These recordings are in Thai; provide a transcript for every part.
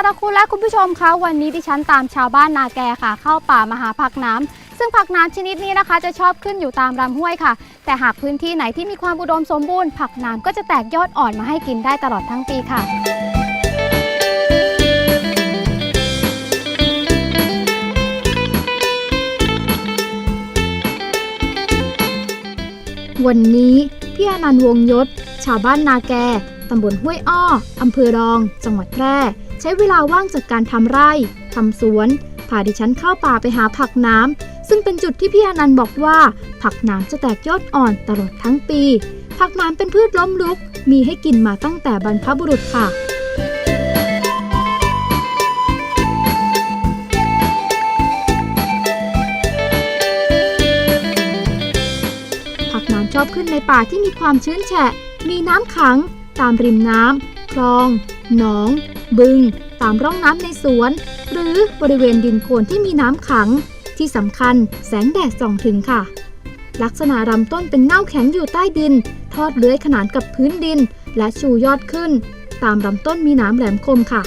สารคุณและคุณผู้ชมคะวันนี้ดิฉันตามชาวบ้านนาแกค่ะ เข้าป่ามาหาผักน้ำซึ่งผักน้ำชนิดนี้นะคะ จะชอบขึ้นอยู่ตามลำห้วยค่ะ แต่หากพื้นที่ไหนที่มีความอุดมสมบูรณ์ผักน้ำก็จะแตกยอดอ่อนมาให้กินได้ตลอดทั้งปีค่ะวันนี้พี่อนันต์วงยศ ชาวบ้านนาแก ตำบลห้วยอ้ออำเภอรอง จังหวัดแพร่ ใช้เวลาว่างจากการทำไร่ทำสวนพาดิฉันเข้าป่าไปหาผักน้ำซึ่งเป็นจุดที่พี่อนันต์บอกว่า ผักน้ำจะแตกยอดอ่อนตลอดทั้งปี ผักน้ำเป็นพืชล้มลุก มีให้กินมาตั้งแต่บรรพบุรุษค่ะผักน้ำชอบขึ้นในป่าที่มีความชื้นแฉะ มีน้ำขัง ตามริมน้ำคลอง หนอง บึง ตามร่องน้ำในสวน หรือบริเวณดินโคลนที่มีน้ำขัง ที่สำคัญแสงแดดส่องถึงค่ะ ลักษณะลำต้นเป็นเง่าแข็งอยู่ใต้ดิน ทอดเลื้อยขนานกับพื้นดิน และชูยอดขึ้น ตามลำต้นมีน้ำแหลมคมค่ะ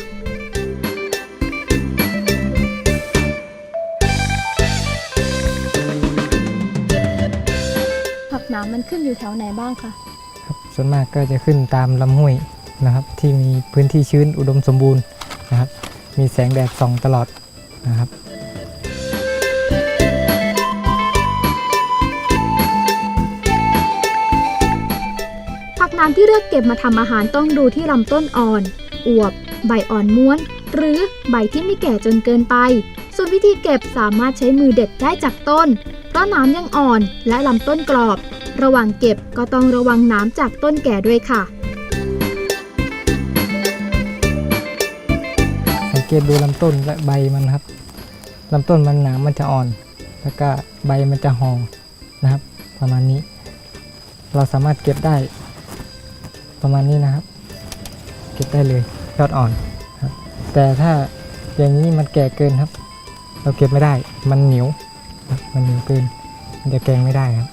ผักน้ำมันขึ้นอยู่แถวไหนบ้างคะ ส่วนมากก็จะขึ้นตามลำห้วยนะครับ ที่มีพื้นที่ชื้นอุดมสมบูรณ์นะครับ มีแสงแดดส่องตลอดนะครับผักน้ำที่เลือกเก็บมาทำอาหารต้องดูที่ลำต้นอ่อน อวบ ใบอ่อนม้วน หรือใบที่ไม่แก่จนเกินไป ส่วนวิธีเก็บสามารถใช้มือเด็ดได้จากต้นเพราะน้ำยังอ่อนและลำต้นกรอบ ระหว่างเก็บก็ต้องระวังน้ำจากต้นแก่ด้วยค่ะ สังเกตดูลำต้นและใบมันครับลำต้นมันหนามมันจะอ่อน แล้วก็ใบมันจะหองนะครับ ประมาณนี้ เราสามารถเก็บได้ ประมาณนี้นะครับ เก็บได้เลยยอดอ่อนครับ แต่ถ้าอย่างนี้มันแก่เกินครับ เราเก็บไม่ได้มันเหนียวมันเหนียวเกินมันจะแกงไม่ได้ครับ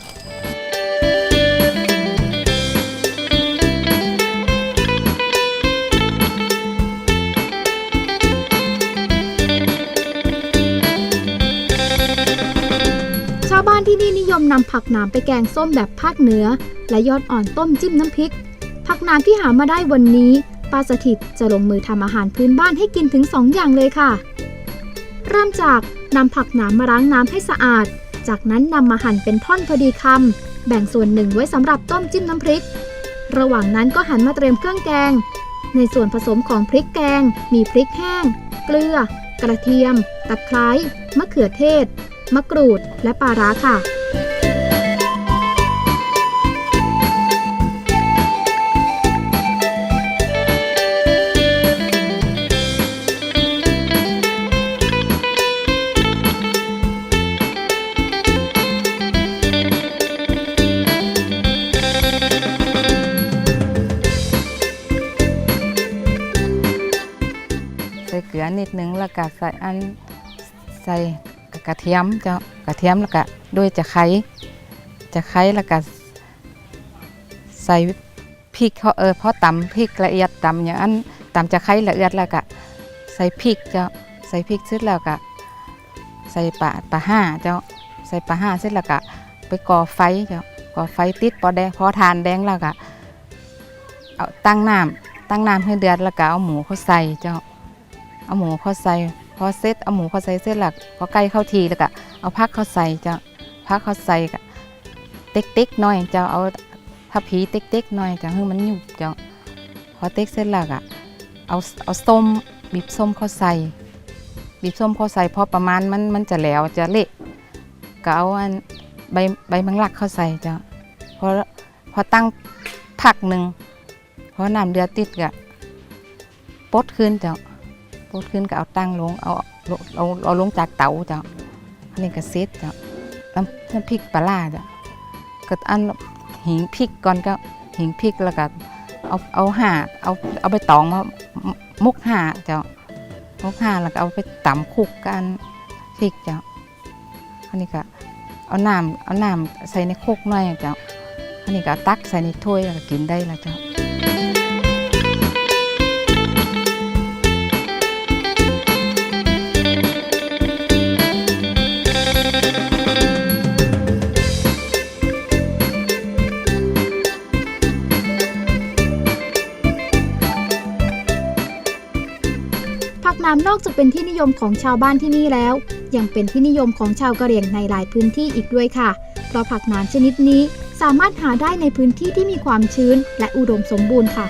มนำผักหนามไปแกงส้มแบบภาคเหนือ และยอดอ่อนต้มจิ้มน้ำพริก ผักหนามที่หามาได้วันนี้ป้าสถิตจะลงมือทำอาหารพื้นบ้านให้กินถึง 2 อย่างเลยค่ะ เริ่มจากนำผักหนามมาล้างน้ำให้สะอาด จากนั้นนำมาหั่นเป็นท่อนพอดีคำแบ่งส่วนหนึ่งไว้สำหรับต้มจิ้มน้ำพริก ระหว่างนั้นก็หันมาเตรียมเครื่องแกง ในส่วนผสมของพริกแกง มีพริกแห้ง เกลือ กระเทียม ตะไคร้มะเขือเทศ มะกรูด และปลาร้าค่ะ นิดนึงแล้วก็ใส่อันใส่กระเทียมเจ้ากระเทียมแล้วก็ด้วยจะไคร้จะไคร้แล้วก็ใส่พริกเขาเออพอตำพริกละเอียดตำอย่างอันตำจะไคร้ละเอียดแล้วก็ใส่พริกเจ้าใส่พริกเสร็จแล้วก็ใส่ปลาปลาห้าเจ้าใส่ปลาห้าเสร็จแล้วก็ไปก่อไฟเจ้าก่อไฟติดพอแดงพอทานแดงแล้วก็เอาตั้งน้ำตั้งน้ำให้เดือดแล้วก็เอาหมูเขาใส่เจ้า เอาหมูเข้าใส่พอเสร็จเอาหมูเข้าใส่เสร็จแล้วพอใกล้เข้าทีแล้วก็เอาผักเข้าใส่จะผักเข้าใส่ก็เต็กๆหน่อยจะเอาถ้าผีเต็กๆหน่อยจะให้มันหยุบจะพอเต็กเสร็จแล้วก็เอาเอาส้มบีบส้มเข้าใส่บีบส้มเข้าใส่พอประมาณมันมันจะแหลวจะเละก็เอาอันใบใบมังลักเข้าใส่จะพอพอตั้งผักหนึ่งพอน้ำเดือดติดก็ปดขึ้นจ้า พูดขึ้นก็เอาตั้งลงเอาเอาเอาลงจากเตาจ้ะอันนี้ก็เซ็ตจ้ะน้ำน้ำพริกปลาจ้ะก็อันหิงพริกก่อนก็หิงพริกแล้วก็เอาเอาห่าเอาเอาไปตองมามุกห่าจ้ะมุกห่าแล้วก็เอาไปตำคุกกันพริกจ้ะอันนี้ก็เอาน้ำเอาน้ำใส่ในโคกหน่อยจ้ะอันนี้ก็ตักใส่ในถ้วยแล้วก็กินได้แล้วจ้ะ น้ำนอกจากเป็นที่นิยมของชาวบ้านที่นี่แล้ว ยังเป็นที่นิยมของชาวกะเหรี่ยงในหลายพื้นที่อีกด้วยค่ะ เพราะผักน้ำชนิดนี้สามารถหาได้ในพื้นที่ที่มีความชื้นและอุดมสมบูรณ์ค่ะ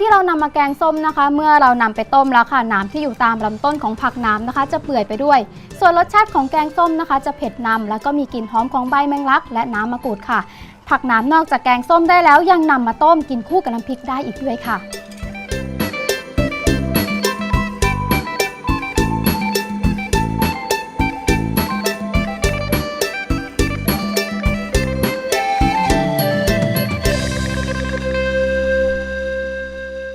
ที่เรานำมาแกงส้มนะคะ เมื่อเรานำไปต้มแล้วค่ะน้ำที่อยู่ตามลำต้นของผักน้ำนะคะ จะเปื่อยไปด้วย ส่วนรสชาติของแกงส้มนะคะ จะเผ็ดนำแล้วก็มีกลิ่นหอมของใบแมงลัก และน้ำมะกรูดค่ะ ผักน้ำนอกจากแกงส้มได้แล้วยังนำมาต้มกินคู่กับน้ำพริกได้อีกด้วยค่ะ